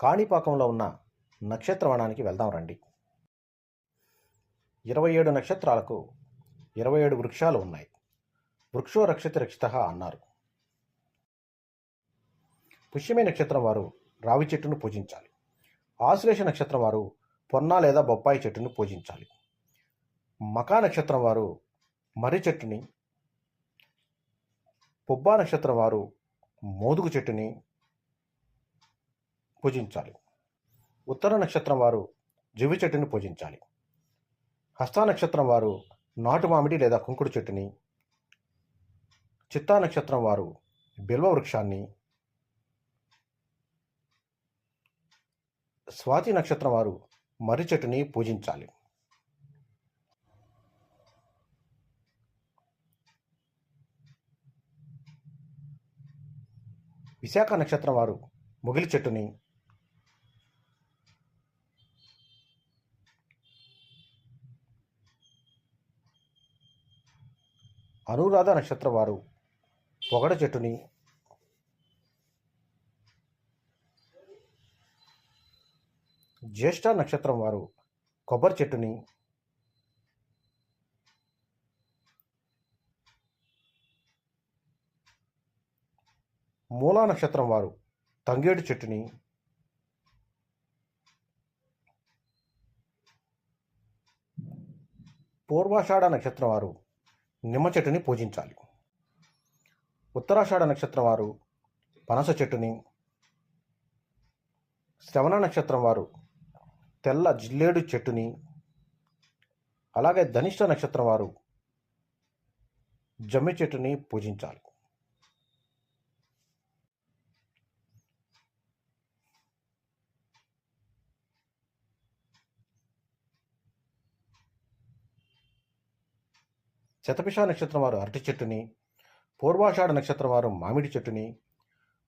కాణిపాకంలో ఉన్న నక్షత్రవనానికి వెళ్దాం రండి. ఇరవై ఏడు నక్షత్రాలకు ఇరవై ఏడు వృక్షాలు ఉన్నాయి. వృక్షో రక్షిత రక్షిత అన్నారు. పుష్యమే నక్షత్రం వారు రావి చెట్టును పూజించాలి. ఆశ్లేష నక్షత్రం వారు పొన్న లేదా బొప్పాయి చెట్టును పూజించాలి. మకా నక్షత్రం వారు మర్రి చెట్టుని పుబ్బా నక్షత్రం వారు మోదుగు చెట్టుని పూజించాలి. ఉత్తర నక్షత్రం వారు జివి చెట్టుని పూజించాలి. హస్త నక్షత్రం వారు నాటు మామిడి లేదా కుంకుడు చెట్టుని చిత్తా నక్షత్రం వారు బిల్వ వృక్షాన్ని స్వాతి నక్షత్రం వారు మర్రి చెట్టుని పూజించాలి. విశాఖ నక్షత్రం వారు ముగిలి చెట్టుని అనురాధ నక్షత్రం వారు పొగడ చెట్టుని జ్యేష్ఠ నక్షత్రం వారు కొబ్బరి చెట్టుని మూలా నక్షత్రం వారు తంగేడు చెట్టుని పూర్వాషాఢ నక్షత్రం వారు నిమ్మ చెట్టుని పూజించాలి. ఉత్తరాషాఢ నక్షత్రం వారు పనస చెట్టుని శ్రవణ నక్షత్రం వారు తెల్ల జిల్లేడు చెట్టుని అలాగే ధనిష్ట నక్షత్రం వారు జమ్మి చెట్టుని పూజించాలి. శతపిష నక్షత్రం వారు అరటి చెట్టుని పూర్వాషాఢ నక్షత్రం వారు మామిడి చెట్టుని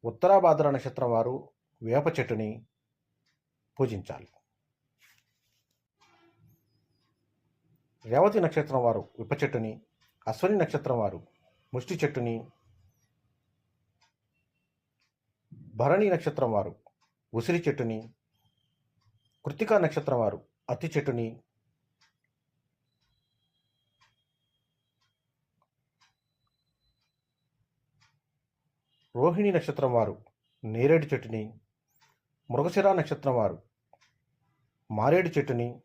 ఉత్తరాభాద్ర నక్షత్రం వారు వేప చెట్టుని పూజించాలి. రేవతి నక్షత్రం వారు విప్ప చెట్టుని అశ్వని నక్షత్రం వారు ముష్టి చెట్టుని భరణి నక్షత్రం వారు ఉసిరి చెట్టుని కృతికా నక్షత్రం వారు అత్తి చెట్టుని రోహిణి నక్షత్రం వారు నేరేడు చెట్టుని మృగశిర నక్షత్రం వారు మారేడు చెట్టుని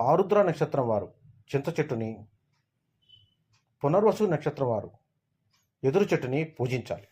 ఆరుద్ర నక్షత్రం వారు చింత చెట్టుని పునర్వసు నక్షత్రం వారు ఎదురు చెట్టుని పూజించాలి.